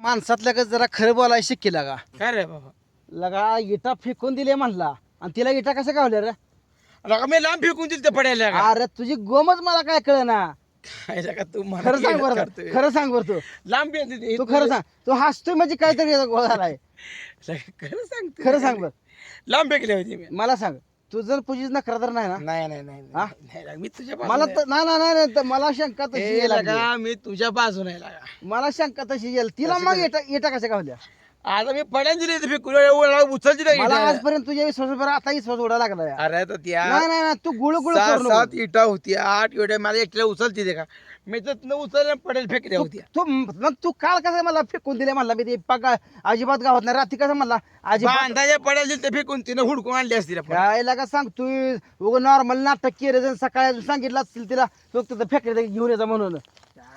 माणसातल्या का जरा खरं बोलायला शिकेल का काय रे बाबा? लगा इटा फेकून दिले म्हणला. आणि तिला इटा कसं गावल्या रे? लगा मी लांब फेकून दिल ते पडायला का अरे तुझी गोमच मला काय कळ ना काय लगा तू मला खरं सांग बरं करतोय. खरं सांग बरं तू. लांब फेकून दिली. तू खरं सांग. तू हसतोय म्हणजे काहीतरी गोळ झालाय. लगा, खरं सांग तू. खरं सांग बरं. लांब फेकली होती मी. मला सांग. तू जर पूजीच नखरादार नाही ना नाही नाही नाही हा? नाही, नाही लगा, मी तुझ्या मला बाजूने तर नाही नाही नाही, नाही तर मला शंका आहे. तशी ए, यायला लागली. लगा मी तुझ्या बाजूने आहे, लगा मला शंका तशी येईल तिला मग काय? इटा इटा कशा गावल्या आता मी पडायला दिली इथे फेकून. एवढं उचलची नाही मला इटा. आजपर्यंत तुझ्या विश्वास बरं आता विश्वास उडा लागला. अरे तर त्या नाही नाही नाही तू गुळ गुळ सहा करू सात. इटा होती आठ एवढ्या मला एकट्याला उचलती ते का? मी तर न उचलल्या पडेल फेकल्या होत्या. तू मग तू काल कसं मला फेकून दिले म्हणला? मी ते पग अजिबात गावात नाही रात्री कसं म्हणला? अजिबात बांधाच्या पडेल दिली ते फेकून तिने हुडकून आणली असती रे पण. काय लागा सांग तू? उग नॉर्मल नाटक केलं जण सकाळी अजून सांगितलं असतील तिला तू तिथं फेकले घेऊन येतं म्हणून.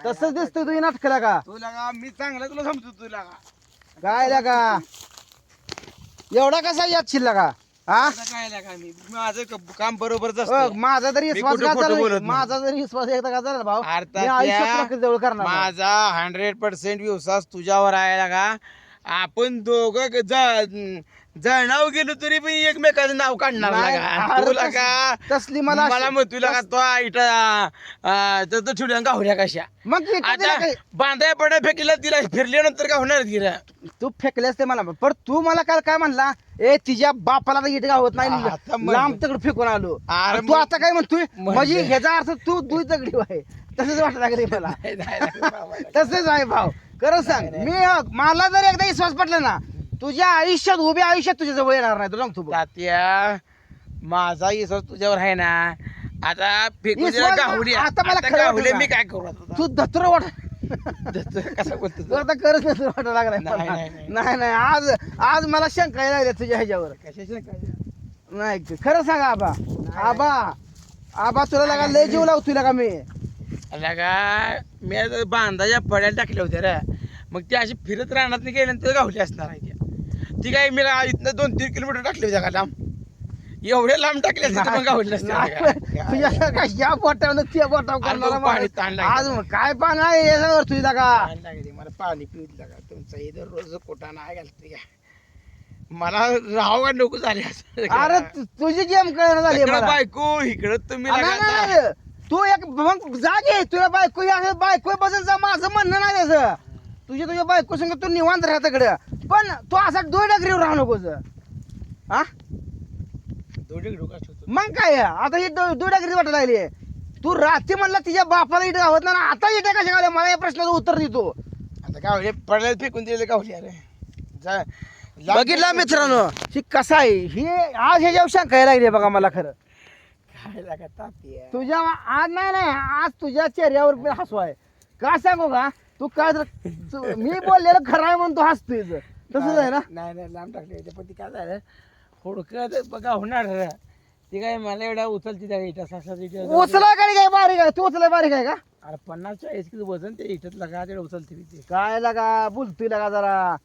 तसंच दिसतंय तुझी नाटक लागा. तुला का? मी चांगला तुला समजतो तुला का? काय लागा एवढा कसा याद शिल्ला का? हा? आता काय लागा मी? माझं क- काम बरोबरच असतं माझा मी विश्वास कुठं का खोटं झाला बोलत नाही, नाही. माझा जरी विश्वास एकदा का झाला भाऊ अर्थात आयुष्यात त्या- जवळ करणार नाही. माझा हंड्रेड पर्सेंट विश्वास तुझ्यावर आहे लागा आपण दोघं ज- जळणाव गेलो तरी पण एकमेकाचं नाव काढणार नाही, लागा. अरे तुला तस- का तसली मला मला मग तुला का तो इटा तर ठेवल्या गावल्या कशा. मग तिला आता काय- बांधाय पड्या फेकीला तिला फिरल्यानंतर का होणार तिला तू फेकलेस ते मला. पण तू मला काल काय म्हणला? ए तिच्या बापाला तर इट गावत आता नाही. म्हणजे- लांब तकड फेकून आलो. अरे तू मग- आता काय म्हणतोय? म्हणजे- म्हणजे ह्याचा अर्थ तू दुई दगडी आहे तसंच वाटत मला? नाही, नाही, नाही, बाबा. तसंच आहे भाऊ. खरं सांग मी मला जर एकदा विश्वास पटला ना तुझ्या आयुष्यात उभ्या आयुष्यात तुझ्या जवळ येणार नाही तुला बघ. तात्या माझा विश्वास तुझ्यावर आहे ना आता फेकून दिला विश्वास- गावली आता मला खरं वाटलं मी. काय करू आता तू दत्र वाट कसं बोलतो तू तू? आता वाटायला लागलाय नाही, मला. नाही, नाही. नाही नाही आज आज मला शंका यायला लागल्या तुझ्या ह्याच्यावर कशाचं काय? नाही खरं सांग आबा आबा आबा तुला लागा लय जीव लावतो का मी लगा मी आता बांधाच्या पड्याला टाकल्या होत्या रे मग ती अशी फिरत राहणार नाही गेल्यानंतर गावली असणार आहे. त्या ती काय मी इथनं दोन तीन किलोमीटर टाकले होत्या का लांब एवढ्या लांब टाकल्या असत्या तर मग गावली तुझ्या या बोटावर त्या बोटावर करणारा पाणी. ताण. आज मग काय पान आहे याच्यावर तुझी का पाणी लागते मला पाणी पिऊ का तुमचा इथं रोज कोटा नाही घालते का मला राहावं नको झाले असं. अरे तुझी गेम कळणं झाली मला. बायको इकडं तुम्ही. तू एक मग जा घे तुझ्या बायको या बायको जा. माझं म्हणणं नाही त्याचं. तुझ्या तुझ्या बायको संग तू निवांत राहा तिकडे पण तू असा दोन डगरीवर राहू नकोस. हा. मग काय? आता ही दोन डगरी वाटायला लागली. तू रात्री म्हणला तिच्या बापाला इथे गावत नाही. ना आता इथे कशा गावल्या मला या प्रश्नाचं उत्तर देतो आता गावले पडल्यात फेकून दिले गावले अरे. जा लांब बघितला मित्रांनो ही कसा आहे? ही आज ह्याच्यावर शंका यायला लागली बघा मला खरं. काय लागा. तुझ्या आज नाही नाही. आज तुझ्या चेहऱ्यावर बी हसू आहे. का सांगू का? तू काय तर- तू- मी बोललेलं खरं आहे म्हणून तू हसतोय तसंच आहे ना? नाही नाही लांब टाकले होते पण ती काय झालं हुडकत बघा होणार रे. ती काय मला एवढा उचलती त्या इटा सासा उचला गाडी काय बारीक आहे? तू उचला बारीक आहे का? अरे पन्नास चाळीस किलो वजन ते इटत लगा तेवढं उचलते ती. काय लागा? बोलतोय लागा जरा.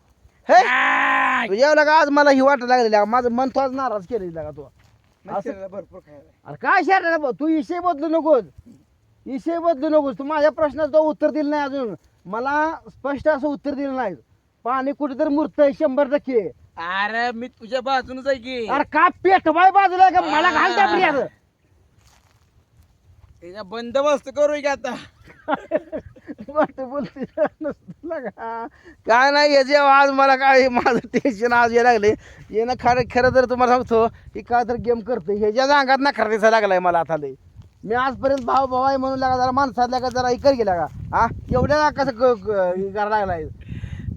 हे! तुझ्या लागा आज मला ही वाट लागली लागा. माझं मन तू आज नाराज केली लागा तू. असं- भरपूर खायला अरे काय शहर तू विषय बदलू नकोस. विषय बदलू नकोस. तू माझ्या प्रश्नाचं उत्तर दिलं नाही अजून मला स्पष्ट असं उत्तर दिलं नाही. पाणी कुठे तर मूर्त आहे शंभर टक्के. अरे मी तुझ्या बाजूनच आहे की. अरे का पेटवाय बाजूला आहे का? मला घाल त्या प्रियात त्याचा बंदोबस्त करू की आता. वाटतं बोलते नसतं. काय नाही याचे आज मला काय माझं टेन्शन आज ये लागले येणं खरं खरं तर तुम्हाला सांगतो की काय तर गेम करतोय. ह्याच्या अंगात ना खरं दिसायला लागलाय मला आता लय. मी आजपर्यंत भाव भाव आहे म्हणून लागा जरा माणसात लागा जरा इकर गेला का? हा? एवढ्या कसं क- क- करायला लागलाय?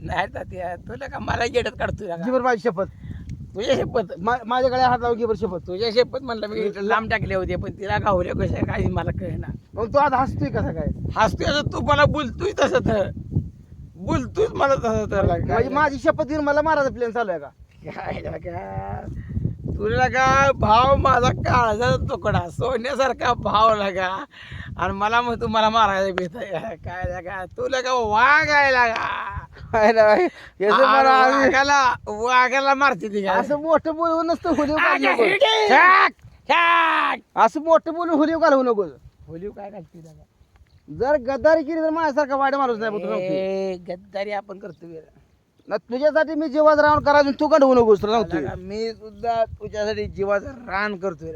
नाही तात्या तुला का मला गेटत काढतोय का? जीवर माझी शपथ. तुझ्या शपथ. माझ्याकडे हात लावून घे शपथ. तुझ्या शपथ म्हणलं मी लांब टाकले होते पण तिला गावल्या कशा काही मला कळना. मग तू आज हसतोय कसा काय हसतोय आता तू मला बोलतोय तसं तर. बोलतोय मला तसं तर. म्हणजे माझी शपथ घेऊन मला मारायचा प्लॅन चालू आहे का? काय? तुला का भाव माझा काळजाचा तुकडा सोन्यासारखा भाव लागा. आणि मला मग तू मला मारायला भेट काय लागा? तुला का वाघ आहे लागा. काय नाही, याचं अरे मला आज- वाघाला मारते ती का असं मोठं बोलवून नसतं! असं मोठं बोलून हुलीव घालवू नको. होलीव काय घालते जर गद्दारी केली तर माझ्यासारखा वाईट माणूस नाही गद्दारी आपण करतो. ना तुझ्यासाठी मी जीवात राहून करायचं तू गडवू नकोस तुला मी सुद्धा तुझ्यासाठी जीवाचं रान करतोय.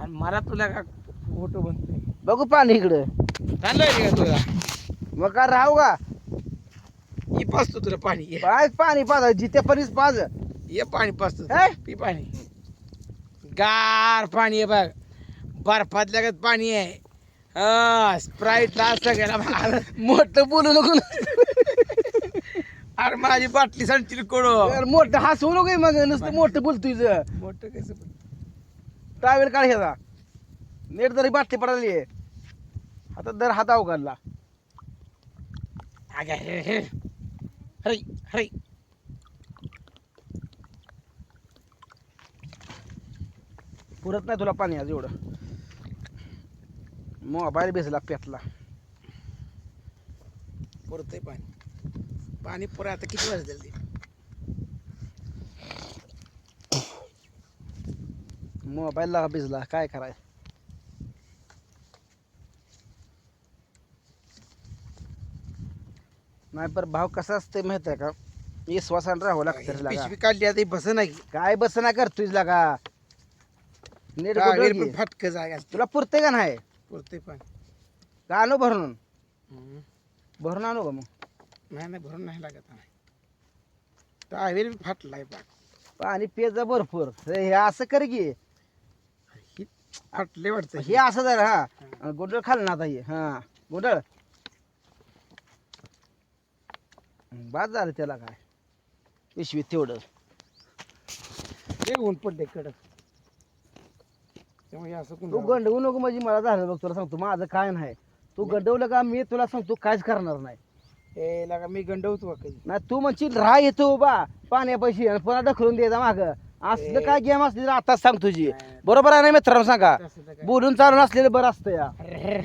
आणि मला तुला का फोटो बनतोय बघू पाणी इकडं. चाललंय का तुला? मग काय राहू का? ही पाचतो तुला पाणी. ये. पाय पाणी पाज जिथे परीस पाज. ये पाणी पाचतो हे? पी पाणी. गार पाणी आहे बघ. बर्फात लगत पाणी आहे. हा स्प्राईट सगळ्याला मार. मोठं बोलू नको. अरे माझी बाटली सांगतील कोडो यार, मोठं हसवू नको मग नुसतं मोठं बोल तुझं मोठं कसं पण. ट्रॅव्हल काढ ह्याचा. नेट तरी बाटली पडाली आहे आता दर हात अवघडला. अगं, हे, हे. हरी हरी. पुरत नाही तुला पाणी आज एवढं. मोबाईल बेसला पेटला. पुरतंय पाणी. पाणी पुरा आता किती वाजले ते? मोबाईलला भिजला काय कराय नाही पर भाव कसा असते माहीत आहे का? विश्वासानं राहावं लागतं रे लागा. पिशवी काढली आता बस नाही. काय बस ना करतोय लागा? नीट गुंडळ घे. फटक जागा तुला पुरते का नाही? पुरतंय पाणी. का आणू भरून. भरून आणू का मग? नाही नाही भरून नाही लागत नाही टावेल फाटलाय पाक पाणी पेजा भरपूर. हे हे असं कर की. ही फाटले वाटतं हे असं जर हा. गुंडळ खाल ना आता हे. हा. गुंडळ बाद झालं त्याला काय? पिशवीत तेवढं. हे ऊन पडले कडक. त्यामुळे असं तू गंडवू नको म्हणजे मला झालं बघ तुला सांगतो माझं काय नाही. तू गंडवलं का मी तुला सांगतो काहीच करणार नाही. ए लागा मी गंडवतो कधी. नाही तू म्हणशील राह येतो बा पाण्यापाशी आणि पुन्हा ढकलून द्यायचा माग. असलं. काय गेम असली तर आताच सांग तुझी. बरोबर आहे ना मित्रांनो सांगा. तसं तर काय. बोलून चालून असलेलं बरं असतं या. अरे.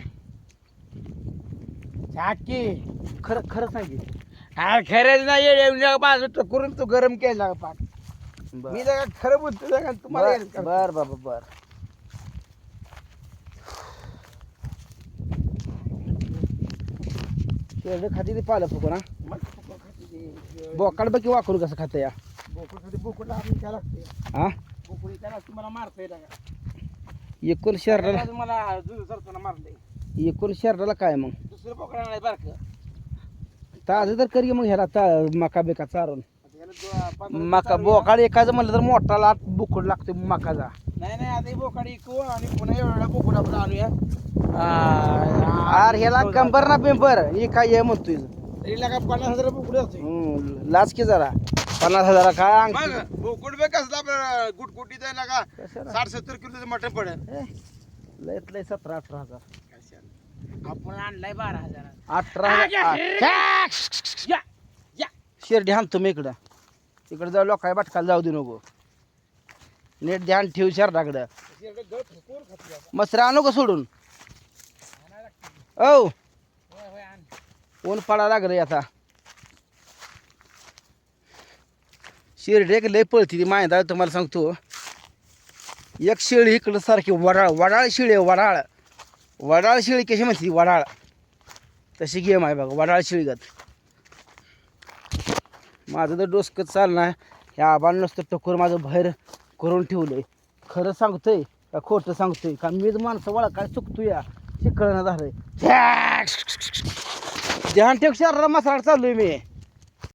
झाकी. खरं खरं सांगितलं हा खरंच नाही येडे बाजू करून तू गरम केला पाक. मी जगा खरं बोलतो जगा तुम्हाला. बर बाबा बर. शेरड खाती ते पालं फुकू ना? मग बोकड खाते ते. बोकाड बघ की वाकरू कसं खातं या. बोकड खाते बोकडला आपण काय लागते. हा बोकड त्याला तुम्हाला मारतोय लागा एकूण शरीराला आज मला जुजू सरताना मारले एकूण शरीराला काय मग? दुसरं बोकडा नाही बारक. ताजं तर करी मग ह्याला ता मका बिका चारून. आता याला दो- पंधरा मका बोकाड एकाचं म्हणलं तर मोठा लाट बुकड लागतो मकाचा. नाही नाही आता हे बोकाड इकू आणि पुन्हा एवढा बोकड आपण आणूया. आ- आर ह्याला कंबर ना पेंपर. हे काय आहे म्हणतोय? पन्नास हजार हम्म, लाच की जरा. पन्नास हजार काय अंग मग बोकड बे कसला आपलं आहे लागा कशाला? साठ सत्तर किलो मटण पडेल. ए, लयत लय सतरा अठरा हजार. आपण आणलाय बारा हजार. अठरा हजार. या या शिर्डी हाण तुम्ही इकडं. इकडं जाऊ लोकाय बाटकाला जाऊ दे नको. नीट ध्यान ठेव शर्टाकडं मसरा आणू का सोडून. औ। ऊन पडा लागलं आता. शिर्डी एक लय पळती ती माहिती तुम्हाला सांगतो. एक शेळी इकडं सारखी वडाळ वडाळ शेळी आहे वडाळ. वडाळ शेळी कशी म्हणते वडाळ. तशी गेम आहे बघा वडाळ शेळीगत माझं तर डोसकं चालणार ह्या आबानं नुसतं टकोर माझं बाहेर करून ठेवलंय. खरं सांगतोय का खोटं सांगतोय का? मीच माणसं वळा काय चुकतो या. कळणं झालंय. ध्यान ठेव शहराला मसाला चाललोय मी.